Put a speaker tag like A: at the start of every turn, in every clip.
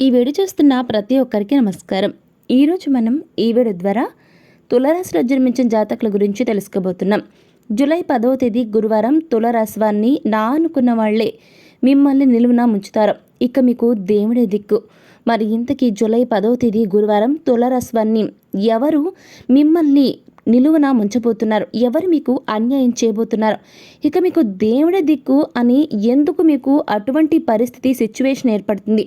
A: ఈ వీడియో చూస్తున్న ప్రతి ఒక్కరికి నమస్కారం. ఈరోజు మనం ఈ వీడియో ద్వారా తులరాశిలో జన్మించిన జాతకుల గురించి తెలుసుకోబోతున్నాం. జూలై పదవ తేదీ గురువారం తులరాశి వారిని నా అనుకున్న వాళ్ళే మిమ్మల్ని నిలువున ముంచుతారు. ఇక మీకు దేవుడే దిక్కు. మరి ఇంతకీ జూలై పదవ తేదీ గురువారం తులరాశి వారిని ఎవరు మిమ్మల్ని నిలువున ముంచబోతున్నారు? ఎవరు మీకు అన్యాయం చేయబోతున్నారు? ఇక మీకు దేవుడే దిక్కు అని ఎందుకు మీకు అటువంటి పరిస్థితి సిచ్యువేషన్ ఏర్పడుతుంది?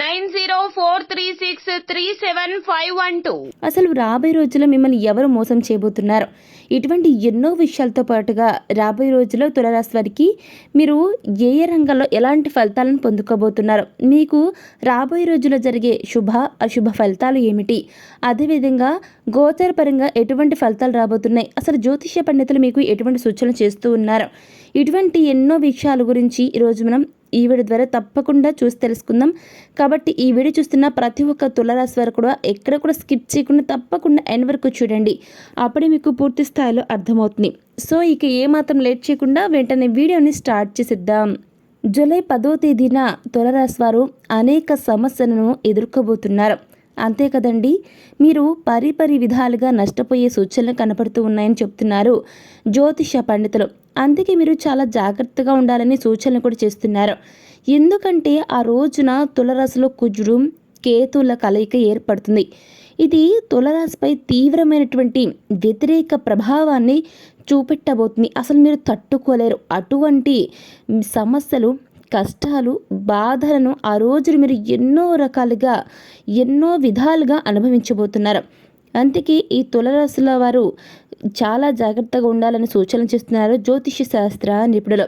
B: nine zero four three six three seven five one two.
A: అసలు రాబోయే రోజుల్లో మిమ్మల్ని ఎవరు మోసం చేయబోతున్నారు? ఇటువంటి ఎన్నో విషయాలతో పాటుగా రాబోయే రోజుల్లో తులరాశి వారికి మీరు ఏ ఏ రంగంలో ఎలాంటి ఫలితాలను పొందుకోబోతున్నారు? మీకు రాబోయే రోజుల్లో జరిగే శుభ అశుభ ఫలితాలు ఏమిటి? అదేవిధంగా గోచరపరంగా ఎటువంటి ఫలితాలు రాబోతున్నాయి? అసలు జ్యోతిష్య పండితులు మీకు ఎటువంటి సూచనలు చేస్తూ ఉన్నారు? ఇటువంటి ఎన్నో విషయాల గురించి ఈరోజు మనం ఈవిడ ద్వారా తప్పకుండా చూసి తెలుసుకుందాం. కాబట్టి ఈ వీడియో చూస్తున్న ప్రతి ఒక్క తులరాశి వారు కూడా ఎక్కడ కూడా స్కిప్ చేయకుండా తప్పకుండా ఎండ్ వరకు చూడండి. అప్పుడే మీకు పూర్తి స్థాయిలో అర్థమవుతుంది. సో ఇక ఏమాత్రం లేట్ చేయకుండా వెంటనే వీడియోని స్టార్ట్ చేసిద్దాం. జూలై పదో తేదీన తులరాశి వారు అనేక సమస్యలను ఎదుర్కోబోతున్నారు. అంతే కదండి? మీరు పరిపరి విధాలుగా నష్టపోయే సూచనలు కనపడుతూ ఉన్నాయని చెప్తున్నారు జ్యోతిష పండితులు. అందుకే మీరు చాలా జాగ్రత్తగా ఉండాలని సూచనలు కూడా చేస్తున్నారు. ఎందుకంటే ఆ రోజున తులరాశిలో కుజుడు కేతుల కలయిక ఏర్పడుతుంది. ఇది తులరాశిపై తీవ్రమైనటువంటి వ్యతిరేక ప్రభావాన్ని చూపెట్టబోతుంది. అసలు మీరు తట్టుకోలేరు. అటువంటి సమస్యలు కష్టాలు బాధలను ఆ రోజున మీరు ఎన్నో రకాలుగా ఎన్నో విధాలుగా అనుభవించబోతున్నారు. అందుకే ఈ తులరాశుల వారు చాలా జాగ్రత్తగా ఉండాలని సూచనలు చేస్తున్నారు జ్యోతిష శాస్త్ర నిపుణులు.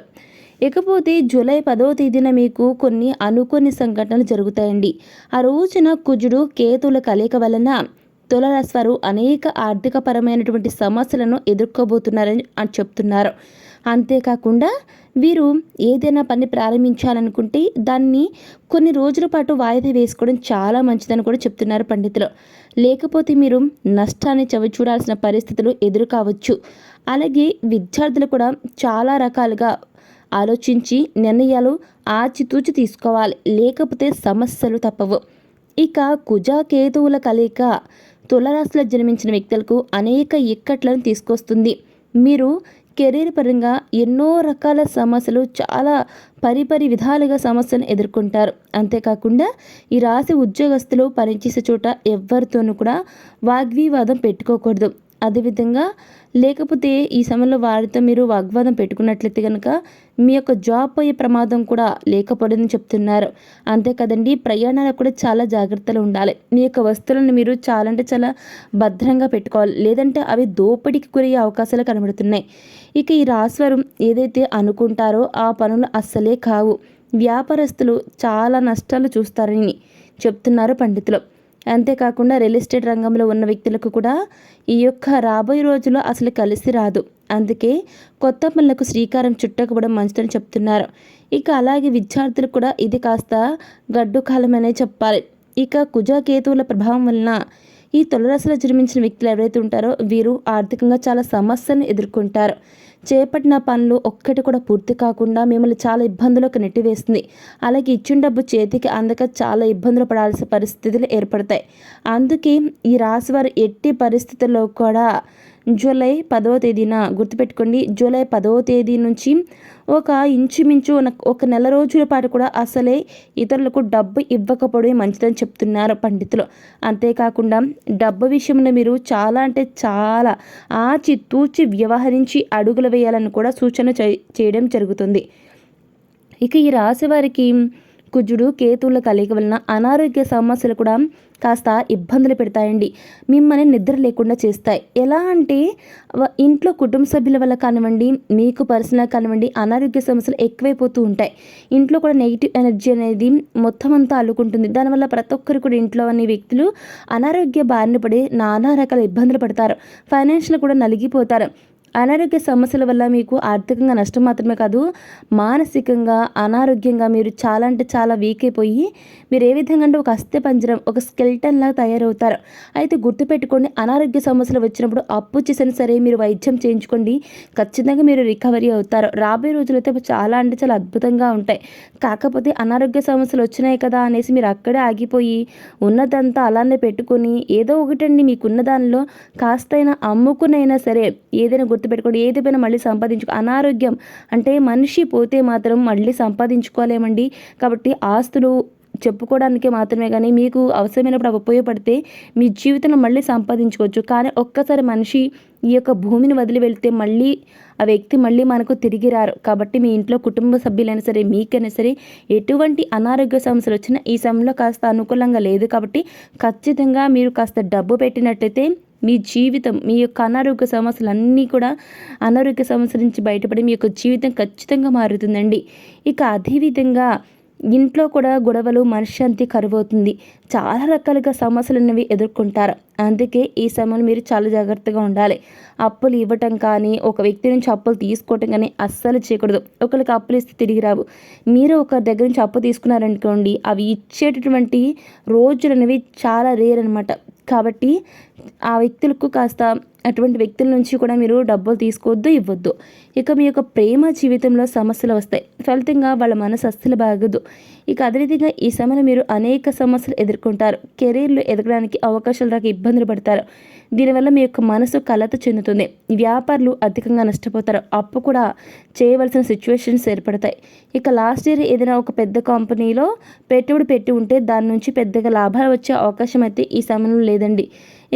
A: ఇకపోతే జూలై పదవ తేదీన మీకు కొన్ని అనుకోని సంఘటనలు జరుగుతాయండి. ఆ రోజున కుజుడు కేతుల కలయిక వలన తులరాశి వారు అనేక ఆర్థికపరమైనటువంటి సమస్యలను ఎదుర్కోబోతున్నారని చెప్తున్నారు. అంతేకాకుండా వీరు ఏదైనా పని ప్రారంభించాలనుకుంటే దాన్ని కొన్ని రోజుల పాటు వాయిదా వేసుకోవడం చాలా మంచిదని కూడా చెప్తున్నారు పండితులు. లేకపోతే మీరు నష్టాన్ని చవి చూడాల్సిన పరిస్థితులు ఎదురు కావచ్చు. అలాగే విద్యార్థులు కూడా చాలా రకాలుగా ఆలోచించి నిర్ణయాలు ఆచితూచి తీసుకోవాలి. లేకపోతే సమస్యలు తప్పవు. ఇక కుజ కేతువుల కలయిక తులరాశిలో జన్మించిన వ్యక్తులకు అనేక ఇక్కట్లను తీసుకొస్తుంది. మీరు కెరీర్ పరంగా ఎన్నో రకాల సమస్యలు చాలా పరిపరి విధాలుగా సమస్యను ఎదుర్కొంటారు. అంతేకాకుండా ఈ రాశి ఉద్యోగస్తులు పనిచేసే చోట ఎవరితోనూ కూడా వాగ్వివాదం పెట్టుకోకూడదు. అదేవిధంగా లేకపోతే ఈ సమయంలో వారితో మీరు వాగ్వాదం పెట్టుకున్నట్లయితే కనుక మీ యొక్క జాబ్ అయ్యే ప్రమాదం కూడా లేకపోలేదని చెప్తున్నారు. అంతే కదండి ప్రయాణాలకు కూడా చాలా జాగ్రత్తలు ఉండాలి. మీ యొక్క వస్తువులను మీరు చాలా అంటే చాలా భద్రంగా పెట్టుకోవాలి. లేదంటే అవి దోపిడీకి గురయ్యే అవకాశాలు కనబడుతున్నాయి. ఇక ఈ రాశివారు ఏదైతే అనుకుంటారో ఆ పనులు అస్సలే కావు. వ్యాపారస్తులు చాలా నష్టాలు చూస్తారని చెప్తున్నారు పండితులు. అంతేకాకుండా రియల్ ఎస్టేట్ రంగంలో ఉన్న వ్యక్తులకు కూడా ఈ యొక్క రాబోయే రోజుల్లో అసలు కలిసి రాదు. అందుకే కొత్త పనులకు శ్రీకారం చుట్టకపోవడం మంచిదని చెప్తున్నారు. ఇక అలాగే విద్యార్థులు కూడా ఇది కాస్త గడ్డు కాలమనే చెప్పాలి. ఇక కుజాకేతువుల ప్రభావం వలన ఈ తులరాశిలో జన్మించిన వ్యక్తులు ఎవరైతే ఉంటారో వీరు ఆర్థికంగా చాలా సమస్యలను ఎదుర్కొంటారు. చేపట్టిన పనులు ఒక్కటి కూడా పూర్తి కాకుండా మిమ్మల్ని చాలా ఇబ్బందులకు నెట్టివేస్తుంది. అలాగే ఇచ్చిన డబ్బు చేతికి అందక చాలా ఇబ్బందులు పడాల్సిన పరిస్థితులు ఏర్పడతాయి. అందుకే ఈ రాశివారు ఎట్టి పరిస్థితుల్లో కూడా జూలై పదవ తేదీన గుర్తుపెట్టుకోండి. జూలై పదవ తేదీ నుంచి ఒక ఇంచుమించు ఒక నెల రోజుల పాటు కూడా అసలే ఇతరులకు డబ్బు ఇవ్వకపోవడమే మంచిదని చెప్తున్నారు పండితులు. అంతేకాకుండా డబ్బు విషయంలో మీరు చాలా అంటే చాలా ఆచి తూచి వ్యవహరించి అడుగులు వేయాలని కూడా సూచన చేయడం జరుగుతుంది. ఇక ఈ రాశి వారికి కుజుడు కేతువుల కలయిక వలన అనారోగ్య సమస్యలు కూడా కాస్త ఇబ్బందులు పెడతాయండి. మిమ్మల్ని నిద్ర లేకుండా చేస్తాయి. ఎలా అంటే ఇంట్లో కుటుంబ సభ్యుల వల్ల కానివ్వండి మీకు పర్సనల్ కానివ్వండి అనారోగ్య సమస్యలు ఎక్కువైపోతూ ఉంటాయి. ఇంట్లో కూడా నెగిటివ్ ఎనర్జీ అనేది మొత్తం అంతా అల్లుకుంటుంది. దానివల్ల ప్రతి ఒక్కరు కూడా ఇంట్లో అనే వ్యక్తులు అనారోగ్య బారిన పడి నానా రకాల ఇబ్బందులు పడతారు. ఫైనాన్షియల్ కూడా నలిగిపోతారు. అనారోగ్య సమస్యల వల్ల మీకు ఆర్థికంగా నష్టం మాత్రమే కాదు మానసికంగా అనారోగ్యంగా మీరు చాలా అంటే చాలా వీక్ అయిపోయి మీరు ఏ విధంగా అంటే ఒక అస్థి పంజరం ఒక స్కెల్టన్ లాగా తయారవుతారు. అయితే గుర్తుపెట్టుకోండి అనారోగ్య సమస్యలు వచ్చినప్పుడు అప్పు చేసినా సరే మీరు వైద్యం చేయించుకోండి ఖచ్చితంగా మీరు రికవరీ అవుతారు. రాబోయే రోజులైతే చాలా అంటే చాలా అద్భుతంగా ఉంటాయి. కాకపోతే అనారోగ్య సమస్యలు వచ్చినాయి కదా అనేసి మీరు అక్కడే ఆగిపోయి ఉన్నదంతా అలానే పెట్టుకొని ఏదో ఒకటండి మీకున్న దానిలో కాస్తైనా అమ్ముకునైనా సరే ఏదైనా గుర్తుపెట్టుకోండి. ఏదైనా మళ్ళీ సంపాదించుకో అనారోగ్యం అంటే మనిషి పోతే మాత్రం మళ్ళీ సంపాదించుకోలేమండి. కాబట్టి ఆస్తులు చెప్పుకోవడానికే మాత్రమే కానీ మీకు అవసరమైనప్పుడు అవి ఉపయోగపడితే మీ జీవితంలో మళ్ళీ సంపాదించుకోవచ్చు. కానీ ఒక్కసారి మనిషి ఈ యొక్క భూమిని వదిలి వెళ్తే మళ్ళీ ఆ వ్యక్తి మళ్ళీ మనకు తిరిగి రారు. కాబట్టి మీ ఇంట్లో కుటుంబ సభ్యులైనా సరే మీకైనా సరే ఎటువంటి అనారోగ్య సమస్యలు వచ్చినా ఈ సమయంలో కాస్త అనుకూలంగా లేదు. కాబట్టి ఖచ్చితంగా మీరు కాస్త డబ్బు పెట్టినట్టయితే మీ జీవితం మీ యొక్క అనారోగ్య సమస్యలు అన్నీ కూడా అనారోగ్య సమస్యల నుంచి బయటపడి మీ యొక్క జీవితం ఖచ్చితంగా మారుతుందండి. ఇక అదేవిధంగా ఇంట్లో కూడా గొడవలు మనశ్శాంతి కరువవుతుంది. చాలా రకాలుగా సమస్యలు అనేవి ఎదుర్కొంటారు. అందుకే ఈ సమయంలో మీరు చాలా జాగ్రత్తగా ఉండాలి. అప్పులు ఇవ్వటం కానీ ఒక వ్యక్తి నుంచి అప్పులు తీసుకోవటం కానీ అస్సలు చేయకూడదు. ఒకరికి అప్పులు ఇస్తే తిరిగి రావు. మీరు ఒకరి దగ్గర నుంచి అప్పు తీసుకున్నారనుకోండి అవి ఇచ్చేటటువంటి రోజులు అనేవి చాలా రేర్ అనమాట కాబట్టి ఆ వ్యక్తులకు కాస్త అటువంటి వ్యక్తుల నుంచి కూడా మీరు డబ్బులు తీసుకోవద్దు ఇవ్వద్దు. ఇక మీ యొక్క ప్రేమ జీవితంలో సమస్యలు వస్తాయి. ఫలితంగా వాళ్ళ మనసు అస్సలు బాగదు. ఇక అదేవిధంగా ఈ సమయంలో మీరు అనేక సమస్యలు ఎదుర్కొంటారు. కెరీర్లో ఎదగడానికి అవకాశాలు రాక ఇబ్బందులు పడతారు. దీనివల్ల మీ యొక్క మనసు కలత చెందుతుంది. వ్యాపారులు అధికంగా నష్టపోతారు. అప్పు కూడా చేయవలసిన సిచ్యువేషన్స్ ఏర్పడతాయి. ఇక లాస్ట్ ఇయర్ ఏదైనా ఒక పెద్ద కంపెనీలో పెట్టుబడి పెట్టి ఉంటే దాని నుంచి పెద్దగా లాభాలు వచ్చే అవకాశం అయితే ఈ సమయంలో లేదండి.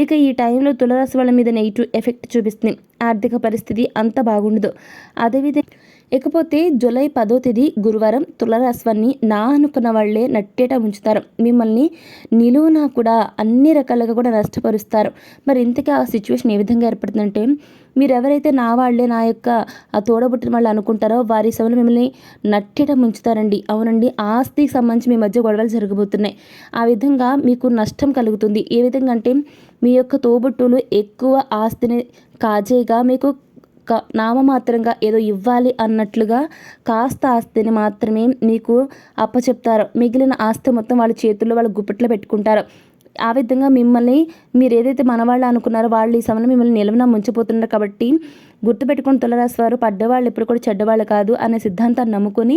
A: ఇక ఈ టైంలో తులరాశి వాళ్ళ మీద నెగిటివ్ ఎఫెక్ట్ చూపిస్తుంది. ఆర్థిక పరిస్థితి అంత బాగుండదు. అదేవిధంగా ఇకపోతే జూలై పదో తేదీ గురువారం తులరాశ్వాన్ని నా అనుకున్న వాళ్ళే నట్టేట ఉంచుతారు మిమ్మల్ని నిలువునా కూడా అన్ని రకాలుగా కూడా నష్టపరుస్తారు. మరి ఇంతకీ ఆ సిచ్యువేషన్ ఏ విధంగా ఏర్పడుతుందంటే మీరు ఎవరైతే నా వాళ్ళే నా యొక్క ఆ తోడబుట్టిన వాళ్ళు అనుకుంటారో వారి సమయంలో మిమ్మల్ని నట్టేట ముంచుతారండి. అవునండి ఆస్తికి సంబంధించి మీ మధ్య గొడవలు జరగబోతున్నాయి. ఆ విధంగా మీకు నష్టం కలుగుతుంది. ఏ విధంగా అంటే మీ యొక్క తోబుట్టులు ఎక్కువ ఆస్తిని కాజేగా మీకు నామమాత్రంగా ఏదో ఇవ్వాలి అన్నట్లుగా కాస్త ఆస్తిని మాత్రమే మీకు అప్పచెప్తారు. మిగిలిన ఆస్తి మొత్తం వాళ్ళ చేతుల్లో వాళ్ళ గుప్పెట్లో పెట్టుకుంటారు. ఆ విధంగా మిమ్మల్ని మీరు ఏదైతే మనవాళ్ళు అనుకున్నారో వాళ్ళు ఈ సమయంలో మిమ్మల్ని నిలవన ముంచిపోతున్నారు కాబట్టి గుర్తుపెట్టుకుని తులరాశి వారు పడ్డవాళ్ళు ఎప్పుడు కూడా చెడ్డవాళ్ళు కాదు అనే సిద్ధాంతాన్ని నమ్ముకొని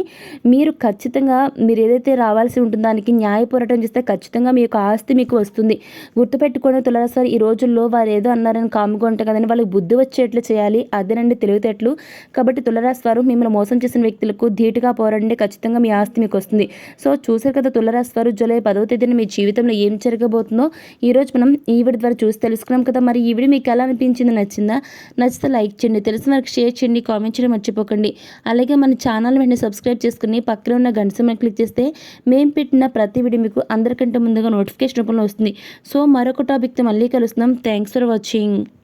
A: మీరు ఖచ్చితంగా మీరు ఏదైతే రావాల్సి ఉంటుందో దానికి న్యాయ పోరాటం చేస్తే ఖచ్చితంగా మీ యొక్క ఆస్తి మీకు వస్తుంది. గుర్తుపెట్టుకుని తులరాశి వారు ఈ రోజుల్లో వారు ఏదో అన్నారని కాముగా ఉంటాం కదండి వాళ్ళకి బుద్ధి వచ్చేట్లు చేయాలి. అదేనండి తెలివితేటలు. కాబట్టి తులరాశి వారు మిమ్మల్ని మోసం చేసిన వ్యక్తులకు ధీటుగా పోరాడండి. ఖచ్చితంగా మీ ఆస్తి మీకు వస్తుంది. సో చూసారు కదా తులరాశి వారు జూలై పదవ తేదీన మీ జీవితంలో ఏం జరగబోతుందో. ఈరోజు మనం ఈ వీడియో ద్వారా చూసి తెలుసుకున్నాం కదా. మరి ఈ వీడియో మీకు ఎలా అనిపించింది? నచ్చిందా? నచ్చితే లైక్ చేయండి. తెలిసిన వరకు షేర్ చేయండి కామెంట్ చేయడం మర్చిపోకండి. అలాగే మన ఛానల్ వెంటనే సబ్స్క్రైబ్ చేసుకుని పక్కన ఉన్న గంట సింబల్ క్లిక్ చేస్తే మేము పెట్టిన ప్రతి వీడియో మీకు అందరికంటే ముందుగా నోటిఫికేషన్ రూపంలో వస్తుంది. సో మరొక టాపిక్తో మళ్ళీ కలుస్తున్నాం. Thanks for watching